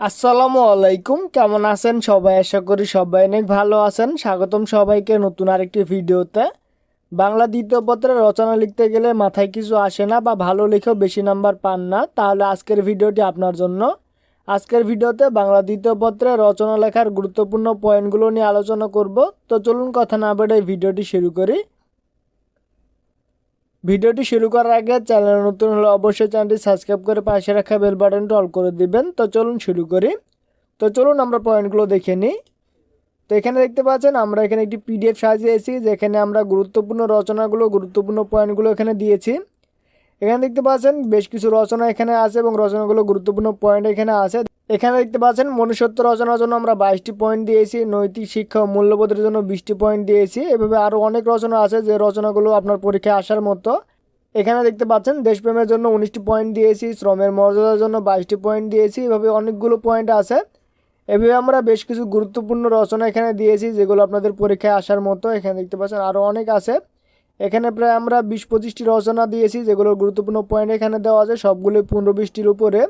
আসসালামু আলাইকুম। কেমন আছেন সবাই? আশা করি সবাই অনেক ভালো আছেন। স্বাগতম সবাইকে নতুন আরেকটি ভিডিওতে। বাংলা দ্বিতীয় পত্রে রচনা লিখতে গেলে মাথায় কিছু আসে না বা ভালো লিখেও বেশি নাম্বার পান না। তাহলে আজকের ভিডিওটি আপনার জন্য। আজকের ভিডিওতে বাংলা দ্বিতীয় পত্রে রচনা লেখার গুরুত্বপূর্ণ পয়েন্টগুলো নিয়ে আলোচনা করব। তো চলুন কথা না বেড়ে ভিডিওটি শুরু করি। ভিডিওটি শুরু করার আগে চ্যানেল নতুন হলে অবশ্যই চ্যানেলটি সাবস্ক্রাইব করে পাশে রাখা বেল বাটনটি অল করে দিবেন। তো চলুন শুরু করি। তো চলুন আমরা পয়েন্টগুলো দেখে নিই। তো এখানে দেখতে পাচ্ছেন, আমরা এখানে একটি পিডিএফ সাজিয়েছি যেখানে আমরা গুরুত্বপূর্ণ রচনাগুলো, গুরুত্বপূর্ণ পয়েন্টগুলো এখানে দিয়েছি। এখানে দেখতে পাচ্ছেন, বেশ কিছু রচনা এখানে আছে এবং রচনাগুলো গুরুত্বপূর্ণ পয়েন্ট এখানে আছে। এখানে দেখতে পাচ্ছেন মনুষ্যত্ব রচনার জন্য আমরা বাইশটি পয়েন্ট দিয়েছি, নৈতিক শিক্ষা মূল্যবোধের জন্য বিশটি পয়েন্ট দিয়েছি। এভাবে আরও অনেক রচনা আছে যে রচনাগুলো আপনার পরীক্ষায় আসার মতো। এখানে দেখতে পাচ্ছেন দেশপ্রেমের জন্য উনিশটি পয়েন্ট দিয়েছি, শ্রমের মর্যাদার জন্য বাইশটি পয়েন্ট দিয়েছি, এভাবে অনেকগুলো পয়েন্ট আছে। এভাবে আমরা বেশ কিছু গুরুত্বপূর্ণ রচনা এখানে দিয়েছি যেগুলো আপনাদের পরীক্ষায় আসার মতো। এখানে দেখতে পাচ্ছেন আরও অনেক আছে। এখানে প্রায় আমরা বিশ পঁচিশটি রচনা দিয়েছি যেগুলোর গুরুত্বপূর্ণ পয়েন্ট এখানে দেওয়া আছে সবগুলো পনেরো বিশটির উপরে।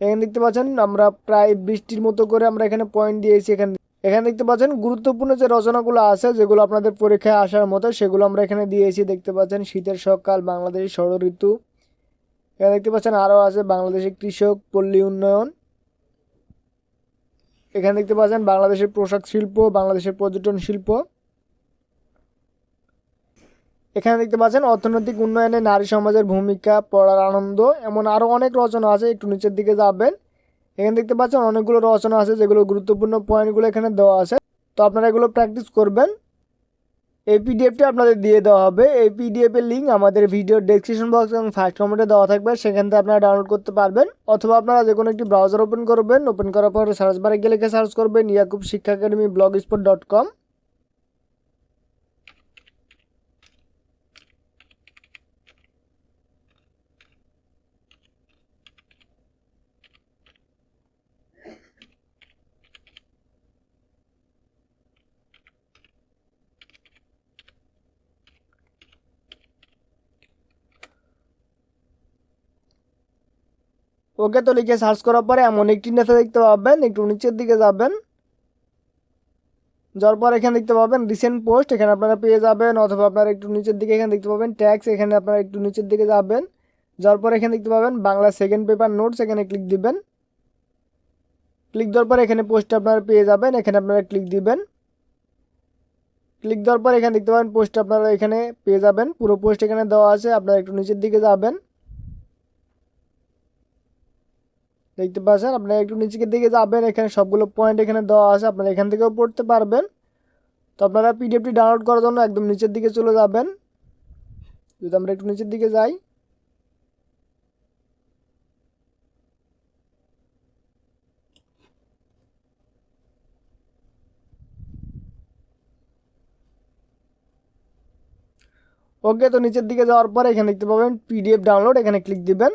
এখানে দেখতে পাচ্ছেন আমরা প্রায় বৃষ্টির মতো করে আমরা এখানে পয়েন্ট দিয়েছি এখানে এখানে দেখতে পাচ্ছেন গুরুত্বপূর্ণ যে রচনাগুলো আছে, যেগুলো আপনাদের পরীক্ষায় আসার মতো, সেগুলো আমরা এখানে দিয়েছি। দেখতে পাচ্ছেন শীতের সকাল, বাংলাদেশের ষড় ঋতু এখানে দেখতে পাচ্ছেন আরও আছে বাংলাদেশের কৃষক পল্লী উন্নয়ন। এখানে দেখতে পাচ্ছেন বাংলাদেশের পোশাক শিল্প, বাংলাদেশের পর্যটন শিল্প। এখানে দেখতে পাচ্ছেন, অর্থনৈতিক উন্নয়নে নারী সমাজের ভূমিকা পড়ার আনন্দ, এমন আরও অনেক রচনা আছে, একটু নিচের দিকে যাবেন। এখানে দেখতে পাচ্ছেন, অনেকগুলো রচনা আছে, যেগুলো গুরুত্বপূর্ণ পয়েন্টগুলো এখানে দেওয়া আছে। তো আপনারা এগুলো প্র্যাকটিস করবেন। এই পিডিএফটি আপনাদের দিয়ে দেওয়া হবে। এই পিডিএফের লিঙ্ক আমাদের ভিডিও ডেসক্রিপশন বক্স এবং ফার্স্ট কমেন্টে দেওয়া থাকবে। সেখান থেকে আপনারা ডাউনলোড করতে পারবেন। অথবা আপনারা যে কোনো একটি ব্রাউজার ওপেন করবেন। ওপেন করার পর সার্চ বারে গিয়ে লিখে সার্চ করবেন, Yakub Shiksha academy blogspot dot com okay তো লিখে সার্চ করার পরে এমন একটি নেতা দেখতে পাবেন, একটু নিচের দিকে যাবেন। যাওয়ার পর এখানে দেখতে পাবেন রিসেন্ট পোস্ট এখানে আপনারা পেয়ে যাবেন, অথবা আপনারা একটু নিচের দিকে এখানে দেখতে পাবেন ট্যাক্স এখানে আপনারা একটু নিচের দিকে যাবেন। যাওয়ার পর এখানে দেখতে পাবেন বাংলা সেকেন্ড পেপার নোটস এখানে ক্লিক দিবেন। ক্লিক দেওয়ার পর এখানে পোস্ট আপনারা পেয়ে যাবেন, এখানে আপনারা ক্লিক দিবেন। ক্লিক দেওয়ার পর এখানে দেখতে পাবেন পোস্ট আপনারা এখানে পেয়ে যাবেন। পুরো পোস্ট এখানে দেওয়া আছে, আপনারা একটু নিচের দিকে যাবেন। দেখতে পাচ্ছেন, আপনারা একটু নিচের দিকে যাবেন, এখানে সবগুলো পয়েন্ট এখানে দেওয়া আছে, আপনারা এখান থেকেও পড়তে পারবেন। তো আপনারা পিডিএফটি ডাউনলোড করার জন্য একদম নিচের দিকে চলে যাবেন। যদি আমরা একটু নিচের দিকে যাই। ওকে তো নিচের দিকে যাওয়ার পর এখানে দেখতে পাবেন পিডিএফ ডাউনলোড এখানে ক্লিক দিবেন।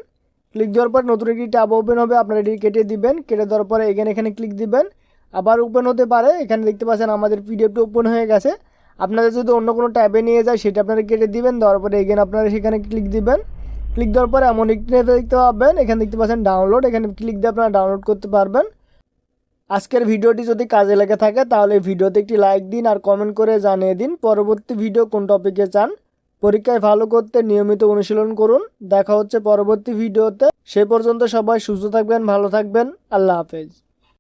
ক্লিক দেওয়ার পর নতুন একটি ট্যাব ওপেন হবে, আপনারা এটি কেটে দিবেন, কেটে দেওয়ার পরে এখানে এখানে ক্লিক দিবেন। আবার ওপেন হতে পারে, এখানে দেখতে পাচ্ছেন আমাদের পিডিএফটা ওপেন হয়ে গেছে। আপনাদের যদি অন্য কোনো ট্যাবে নিয়ে যায়, সেটা আপনারা কেটে দিবেন, দেওয়ার পরে এগেন আপনারা সেখানে ক্লিক দিবেন। ক্লিক দেওয়ার পরে এমন একটি দেখতে পাবেন, এখানে দেখতে পাচ্ছেন ডাউনলোড এখানে ক্লিক দিয়ে আপনারা ডাউনলোড করতে পারবেন। আজকের ভিডিওটি যদি কাজে লেগে থাকে, তাহলে ভিডিওতে একটি লাইক দিন আর কমেন্ট করে জানিয়ে দিন, পরবর্তী ভিডিও কোন টপিকে চান। পরীক্ষায় ভালো করতে নিয়মিত অনুশীলন করুন। দেখা হচ্ছে পরবর্তী ভিডিওতে। সে পর্যন্ত সবাই সুস্থ থাকবেন, ভালো থাকবেন। আল্লাহ হাফেজ।